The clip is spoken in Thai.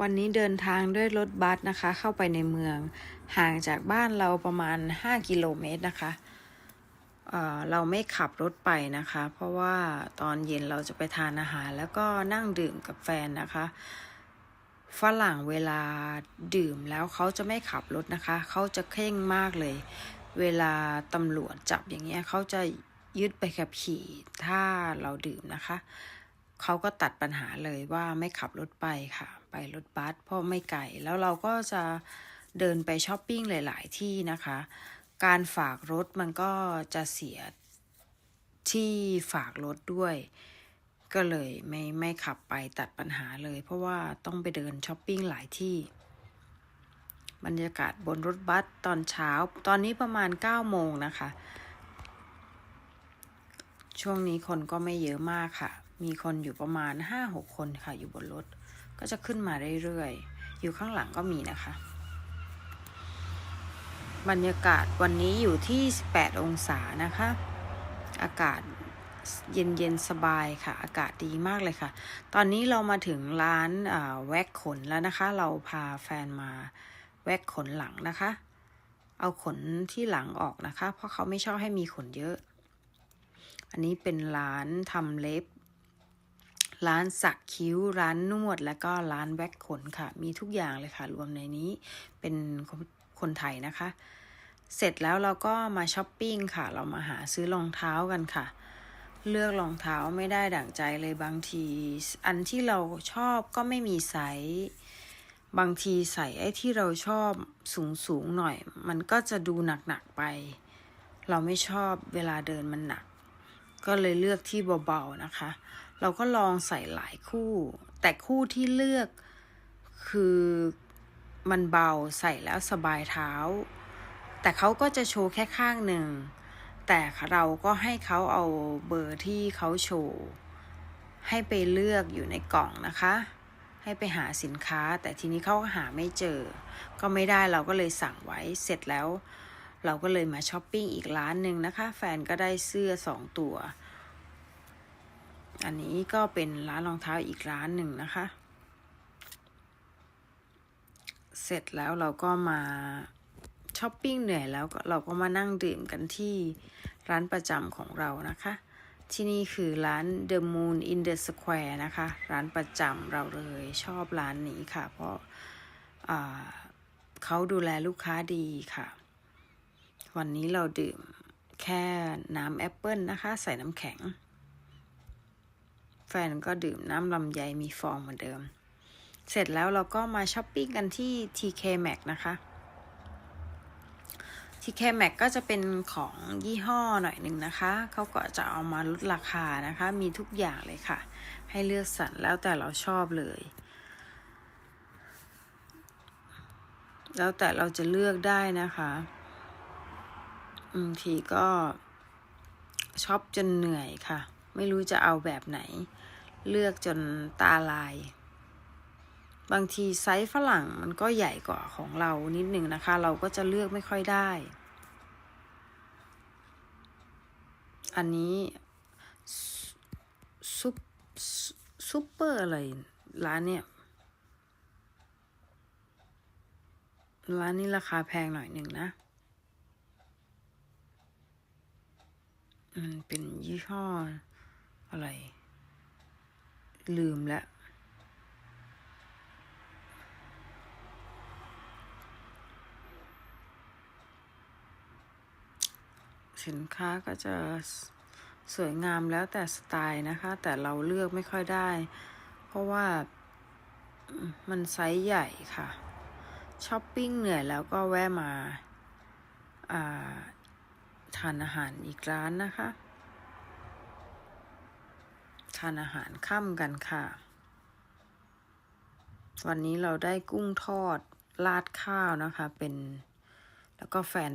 วันนี้เดินทางด้วยรถบัสนะคะ เข้าไปในเมือง ห่างจากบ้านเราประมาณ 5 กิโลเมตรนะคะเเราไม่ขับรถไปนะคะ เพราะว่าตอนเย็นเราจะไปทานอาหาร แล้วก็นั่งดื่มกับแฟนนะคะฝรั่งเวลาดื่มแล้วเขาจะไม่ขับรถนะคะ เขาจะเคร่งมากเลย เวลาตำรวจจับอย่างเงี้ยเขาจะยึดไปขับขี่ถ้าเราดื่มนะคะ เขาก็ตัดปัญหาเลยว่าไม่ขับรถไปค่ะ ไปรถบัสเพราะไม่ไกลแล้วเราก็จะเดินไปช้อปปิ้งหลาย ๆ ที่นะคะ การฝากรถมันก็จะเสียที่ฝากรถด้วย ก็เลยไม่ไม่ขับไปตัดปัญหาเลย เพราะว่าต้องไปเดินช้อปปิ้งหลายที่ บรรยากาศบนรถบัสตอนเช้า ตอนนี้ประมาณ 9 โมงนะคะ ช่วงนี้คนก็ไม่เยอะมากค่ะ มีคนอยู่ประมาณ 5-6 คนค่ะ อยู่บนรถ ก็จะขึ้นมาเรื่อยๆ อยู่ข้างหลังก็มีนะคะ บรรยากาศวันนี้อยู่ที่ 18 องศานะคะ อากาศเย็นเย็นๆสบายค่ะ อากาศดีมากเลยค่ะ ตอนนี้เรามาถึงร้านแว็กขนแล้วนะคะ เราพาแฟนมาแว็กขนหลังนะคะ เอาขนที่หลังออกนะคะ เพราะเขาไม่ชอบให้มีขนเยอะ อันนี้เป็นร้านทำเล็บ ร้านสักคิ้ว ร้านนวด แล้วก็ร้านแว็กขนค่ะ มีทุกอย่างเลยค่ะ รวมในนี้เป็นคนคนไทยนะคะ เสร็จแล้วเราก็มาช้อปปิ้งค่ะ เรามาหาซื้อรองเท้ากันค่ะ เลือกรองเท้าไม่ได้ดั่งใจเลยบางที อันที่เราชอบก็ไม่มีไซส์บางทีใส่ไอ้ที่เราชอบสูงสูงหน่อย มันก็จะดูหนักๆไป เราไม่ชอบเวลาเดินมันหนัก ก็เลยเลือกที่เบาๆนะคะ เราก็ลองใส่หลายคู่ แต่คู่ที่เลือกคือมันเบาใส่แล้วสบายเท้า แต่เขาก็จะโชว์แค่ข้างหนึ่ง แต่เราก็ให้เขาเอาเบอร์ที่เขาโชว์ให้ไปเลือกอยู่ในกล่องนะคะ ให้ไปหาสินค้า แต่ทีนี้เขาก็หาไม่เจอ ก็ไม่ได้เราก็เลยสั่งไว้เสร็จแล้ว เราก็เลยมาช้อปปิ้งอีกร้านหนึ่งนะคะ แฟนก็ได้เสื้อสองตัว อันนี้ก็เป็นร้านรองเท้าอีกร้านหนึ่งนะคะ เสร็จแล้วเราก็มาช้อปปิ้งเหนื่อยแล้วเราก็มานั่งดื่มกันที่ร้านประจำของเรานะคะ ที่นี่คือร้าน The Moon in the Square นะคะ ร้านประจำเราเลยชอบร้านนี้ค่ะ เพราะเขาดูแลลูกค้าดีค่ะ วันนี้เราดื่มแค่น้ำแอปเปิลนะคะ ใส่น้ำแข็ง ฟนก็ดื่มน้ำลำไยมีฟองเหมือนเดิม เสร็จแล้วเราก็มาช้อปปิ้งกันที่ TK Maxx นะคะ TK Maxx ก็จะเป็นของยี่ห้อหน่อยหนึ่งนะคะ เขาก็จะเอามาลดราคานะคะ มีทุกอย่างเลยค่ะ ให้เลือกสรรแล้วแต่เราชอบเลย แล้วแต่เราจะเลือกได้นะคะบางทีก็ช็อปจนเหนื่อยค่ะ ไม่รู้จะเอาแบบไหน เลือกจนตาลาย บางทีไซส์ฝรั่งมันก็ใหญ่กว่าของเรานิดหนึ่งนะคะ เราก็จะเลือกไม่ค่อยได้ อันนี้ซุปซุปเปอร์อะไรร้านเนี่ย ร้านนี้ราคาแพงหน่อยหนึ่งนะอืมเป็นยี่ห้ออะไร ลืมล้วสินค้าก็จะสวยงามแล้วแต่สไตล์นะคะ แต่เราเลือกไม่ค่อยได้ เพราะว่ามันไซส์ใหญ่ค่ะช้อปปิ้งเหนื่อยแล้วก็แวะมาาทานอาหารอีกร้านนะคะ ทานอาหารค่ำกันค่ะ วันนี้เราได้กุ้งทอดราดข้าวนะคะ เป็นแล้วก็แฟนได้